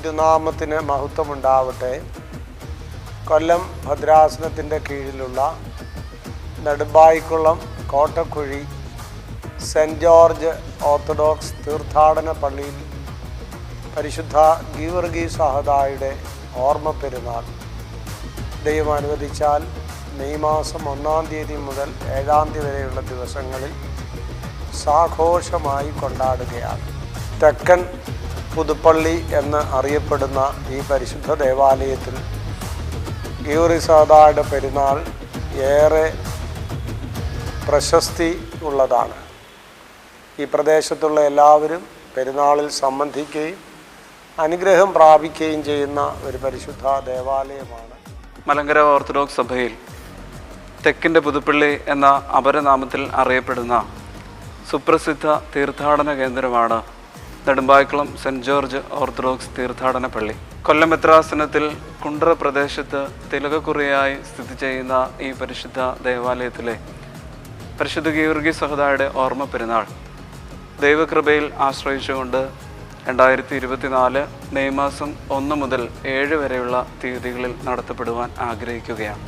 തിരുനാമത്തിന് മഹത്വമുണ്ടാവട്ടെ. കൊല്ലം ഭദ്രാസനത്തിന്റെ കീഴിലുള്ള Nedumpayikulam Kottakuzhi saint George orthodox തീർത്ഥാടന പള്ളിയിൽ പരിശുദ്ധ ഗീവർഗി സഹദായുടെ ഓർമ്മ പെരുന്നാൾ ദൈവം അനുവദിച്ചാൽ മെയ് മാസം ഒന്നാം തീയതി മുതൽ ഏഴാം തീയതി വരെയുള്ള ദിവസങ്ങളിൽ സാഘോഷമായി കൊണ്ടാടുകയാണ്. തെക്കൻ പുതുപ്പള്ളി എന്ന് അറിയപ്പെടുന്ന ഈ പരിശുദ്ധ ദേവാലയത്തിൽ ഗീവറിസാദായുടെ പെരുന്നാൾ ഏറെ പ്രശസ്തി ഉള്ളതാണ്. ഈ പ്രദേശത്തുള്ള എല്ലാവരും പെരുന്നാളിൽ സംബന്ധിക്കുകയും അനുഗ്രഹം പ്രാപിക്കുകയും ചെയ്യുന്ന ഒരു പരിശുദ്ധ ദേവാലയമാണ്. മലങ്കര ഓർത്തഡോക്സ് സഭയിൽ തെക്കിന്റെ പുതുപ്പള്ളി എന്ന അപരനാമത്തിൽ അറിയപ്പെടുന്ന സുപ്രസിദ്ധ തീർത്ഥാടന കേന്ദ്രമാണ് നെടുമ്പായ്ക്കുളം സെന്റ് ജോർജ് ഓർത്തഡോക്സ് തീർത്ഥാടന പള്ളി. കൊല്ലം മെത്രാസനത്തിൽ കുണ്ട്ര പ്രദേശത്ത് തിലകക്കുറിയായി സ്ഥിതി ചെയ്യുന്ന ഈ പരിശുദ്ധ ദേവാലയത്തിലെ പരിശുദ്ധ ഗീവർഗി സഹദായുടെ ഓർമ്മ പെരുന്നാൾ. ദൈവകൃപയിൽ ആശ്രയിച്ചുകൊണ്ട് രണ്ടായിരത്തി ഇരുപത്തിനാല് മെയ് മാസം ഒന്ന് മുതൽ ഏഴ് വരെയുള്ള തീയതികളിൽ നടത്തപ്പെടുവാൻ ആഗ്രഹിക്കുകയാണ്.